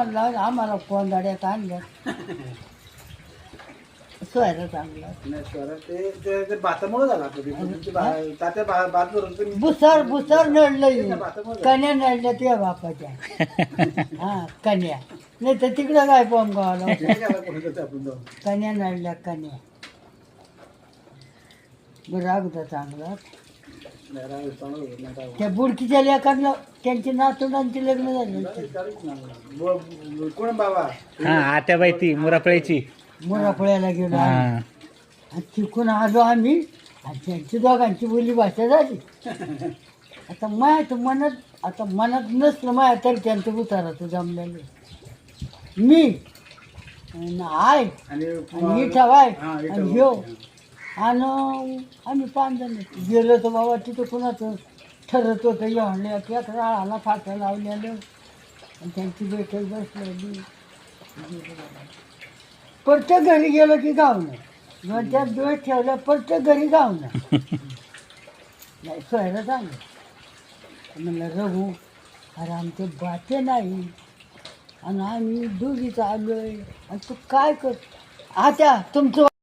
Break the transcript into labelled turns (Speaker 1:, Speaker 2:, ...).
Speaker 1: म्हणलं आम्हाला कोंदाड्यात आणलं? सोयरा चांगला.
Speaker 2: नाही ते ते- ते भातामुळे झालं आपलं ते. तुमची बा- तात्या बा- भात भरून तुम्ही
Speaker 1: बुसर बुसर नडलं
Speaker 2: भातामुळे
Speaker 1: कन्या नडल्या बापाच्या. हा कन्या. नाही तर तिकडं काय पॉम गावाला
Speaker 2: नाही गेला कोणी करतो आपण जाऊन.
Speaker 1: कन्या नडल्या कन्या. चांगला. त्या बुडकीच्या लेखांना त्यांची नातुंडांची लग्न झाली
Speaker 2: कोण बाबा
Speaker 3: हा आत्याबाई ती मुरापळ्याची.
Speaker 1: मुराफळ्याला गेलो
Speaker 3: हा.
Speaker 1: आणि तिकून आलो आम्ही आणि त्यांची दोघांची बोली भाषा झाली. आता माय तर मनात आता मनात नसलं माय तरी त्यांचं उताराचं जमलेलं मी आणि आय
Speaker 2: आणि
Speaker 1: आणि इठा बाय
Speaker 2: इथं
Speaker 1: आणि ह्यो.
Speaker 2: बाय.
Speaker 1: आणि आम्ही पाच जण गेलो तर बाबा तिथं कुणाचं ठरत होतं येऊन त्या राळाला फाट्या लावलेलं आणि त्यांची बैठक बसलेली. प्रत्येक घरी गेलो की गावनं मग त्यात दिवस ठेवल्या प्रत्येक घरी गावनं नाही सोयला चांगलं म्हणलं रघू अरे आमचे बाचे नाही. आणि आम्ही दुधीचा आलो आहे आणि तू काय कर आता तुमचं